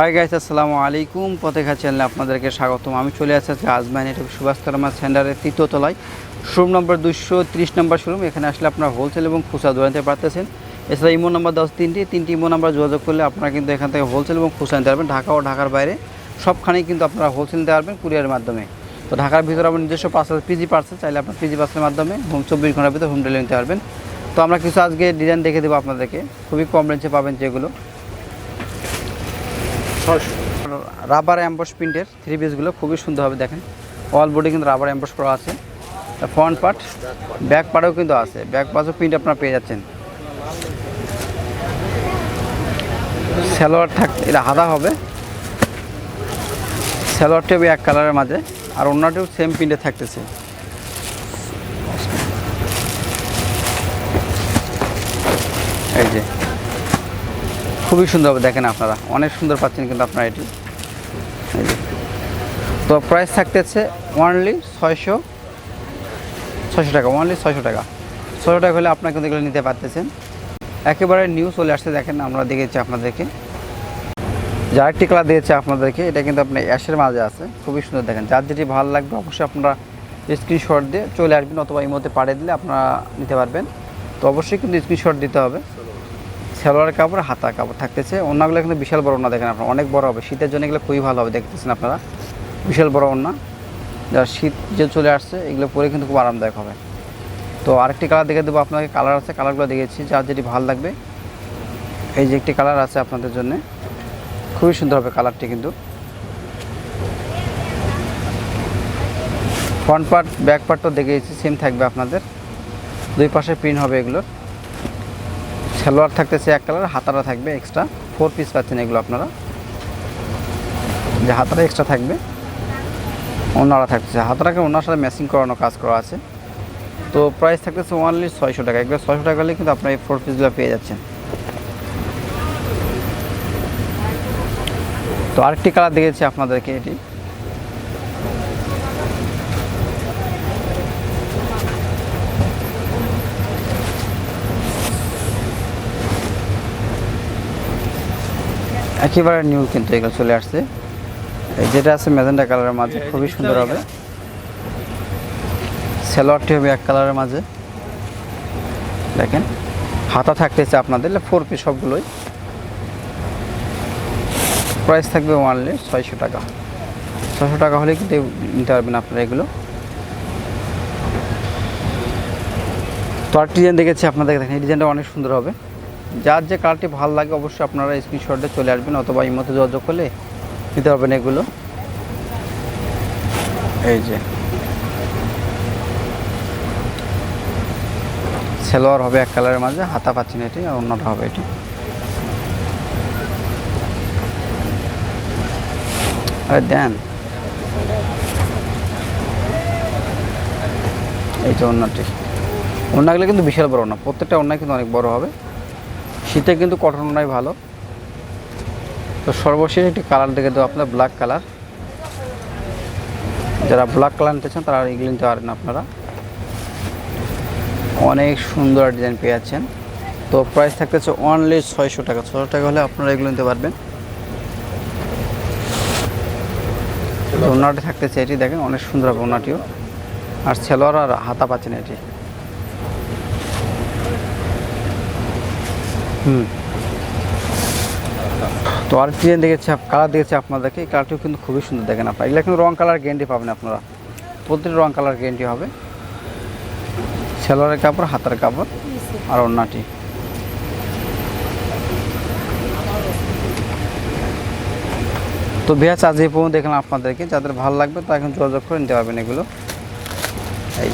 Hi guys আসসালামু আলাইকুম। পথেখা চ্যানেলে আপনাদেরকে স্বাগতম। আমি চলে আসছি আজকে আজমাইন এটা সুভাষ কালামা সেন্টারের তৃতীয় তলায়। শোরুম নম্বর দুশো ত্রিশ নম্বর শোরুম। এখানে আসলে আপনারা হোলসেল এবং খুচরা দোকান নিতে পারতেছেন। এছাড়া ইমো নাম্বার দশ তিনটি। তিনটি ইমো নাম্বার যোগাযোগ করলে আপনারা কিন্তু এখান থেকে হোলসেল এবং খুচরা নিতে পারবেন। ঢাকা ও ঢাকার বাইরে সবখানেই কিন্তু আপনারা হোলসেল নিতে পারবেন কুরিয়ারের মাধ্যমে। তো ঢাকার ভিতরে আপনার নিজস্ব পার্সেল পিজি পার্সেল চাইলে আপনার পিজি পার্সেলের মাধ্যমে হোম চব্বিশ ঘণ্টার ভিতরে হোম ডেলিভারি নিতে পারবেন। তো আমরা কিছু আজকে ডিজাইন দেখে দেবো আপনাদেরকে। খুবই কম রেঞ্জে পাবেন যেগুলো। রাবার অ্যাম্বস প্রিন্টের থ্রি পিসগুলো খুবই সুন্দর হবে দেখেন। অল বডি কিন্তু রাবার অ্যাম্বস করা আছে। ফ্রন্ট পার্ট ব্যাক পার্টও কিন্তু আছে। ব্যাক পার্টও প্রিন্ট আপনারা পেয়ে যাচ্ছেন। স্যালোয়ার থাক এটা হাদা হবে। স্যালোয়ারটি হবে এক কালারের মাঝে। আর অন্যটিও সেম প্রিন্টে থাকতেছে। এই যে। খুবই সুন্দর হবে দেখেন আপনারা, অনেক সুন্দর পাচ্ছেন কিন্তু আপনারা এটি। তো প্রাইস থাকতেছে ওয়ানলি ছয়শো ছয়শো টাকা ওয়ানলি ছয়শো টাকা। ছয়শো টাকা হলে আপনারা কিন্তু এগুলো নিতে পারতেছেন। একেবারে নিউ চলে আসছে, দেখেন আমরা দেখেছি আপনাদেরকে। যে আরেকটি কালার দিয়েছে আপনাদেরকে, এটা কিন্তু আপনি অ্যাশের মাঝে আছে। খুবই সুন্দর দেখেন, যার যেটি ভালো লাগবে অবশ্যই আপনারা স্ক্রিনশট দিয়ে চলে আসবেন অথবা এই মধ্যে পাঠিয়ে দিলে আপনারা নিতে পারবেন। তো অবশ্যই কিন্তু স্ক্রিনশট দিতে হবে। সালোয়ার কাপড় হাতা কাপড় থাকতেছে। ওনাগুলো কিন্তু বিশাল বড় ওনা দেখেন আপনারা, অনেক বড় হবে। শীতের জন্য এগুলো খুবই ভালো হবে, দেখতেছেন আপনারা। বিশাল বড় ওনা যার শীত যে চলে আসছে, এগুলো পরে কিন্তু খুব আরামদায়ক হবে। তো আরেকটি কালার দেখে দেবো আপনাকে, কালার আছে, কালারগুলো দেখেছি যার যেটি ভালো লাগবে। এই যে একটি কালার আছে আপনাদের জন্য, খুবই সুন্দর হবে কালারটি কিন্তু। ফ্রন্ট পার্ট, ব্যাক পার্টও দেখেছি সেম থাকবে আপনাদের। দুই পাশে প্রিন্ট হবে এগুলোর। সালোয়ার থাকতেছে এক কালার, হাতারা থাকবে এক্সট্রা ফোর পিস পাচ্ছেন এগুলো আপনারা। যে হাতারা এক্সট্রা থাকবে, ওনারা থাকতেছে। হাতারাকে ওনার সাথে ম্যাচিং করানো কাজ করা আছে। তো প্রাইস থাকতেছে ওনলি ছয়শো টাকা। একবার ছয়শো টাকা হলে কিন্তু আপনার এই ফোর পিসগুলো পেয়ে যাচ্ছেন। তো আরেকটি কালার দেখেছি আপনাদেরকে এটি। একেবারে নিউ কিন্তু এগুলো চলে আসছে। যেটা আছে ম্যাজেন্টা কালারের মাঝে খুবই সুন্দর হবে। সেলোয়ারটি হবে এক কালারের মাঝে। দেখেন হাতা থাকতেছে আপনাদের ফোর পিস সবগুলোই। প্রাইস থাকবে ওয়ানলি ছয়শো টাকা। ছয়শো টাকা হলে কিন্তু নিতে পারবেন আপনারা এগুলো। তো আর ডিজাইন দেখেছি আপনাদের দেখেন এই ডিজাইনটা অনেক সুন্দর হবে। যার যে কালারটি ভালো লাগে অবশ্যই আপনারা স্ক্রিনশটে চলে আসবেন অথবা এই মতো যোগাযোগ করলে নিতে পারবেন এগুলো। এই যে। সেলোয়ার হবে এক কালারের মাঝে, হাতা পাচ্ছেন এটি, আর অন্যটা হবে এটি। আরে দেন। এই যে অন্যটি। অন্যগুলো কিন্তু বিশাল বড় না, প্রত্যেকটা অন্য কিন্তু অনেক বড় হবে। শীতে কিন্তু কটন অন্যায় ভালো। তো সর্বশেষ একটি কালার দেখে দেবো আপনার ব্ল্যাক কালার যারা ব্ল্যাক কালার নিতে চান, তারা এগুলো নিতে পারেন আপনারা। অনেক সুন্দর ডিজাইন পেয়ে যাচ্ছেন। তো প্রাইস থাকতেছে অনলি ছয়শো টাকা। ছশো টাকা হলে আপনারা এগুলো নিতে পারবেন। ওনাটি থাকতেছে এটি, দেখেন অনেক সুন্দর হবে ওনাটিও আর সেলোয়ার আর হাতা পাচ্ছেন এটি। হুম। তো আর ডিজাইন দেখেছি কালার দেখেছি আপনাদেরকে, এই কালারটিও কিন্তু খুবই সুন্দর, দেখেন আপনারা এগুলো কিন্তু রং কালার গ্যারেন্টি পাবেন আপনারা। প্রতিটি রং কালার গ্যারেন্টি হবে। সেলোয়ারের কাপড়, হাতের কাপড় আর অন্যটি তো বিয়াস আজ এই পর্যন্ত দেখলাম আপনাদেরকে। যাদের ভালো লাগবে তা এখন যোগাযোগ করে নিতে পারবেন এগুলো। এই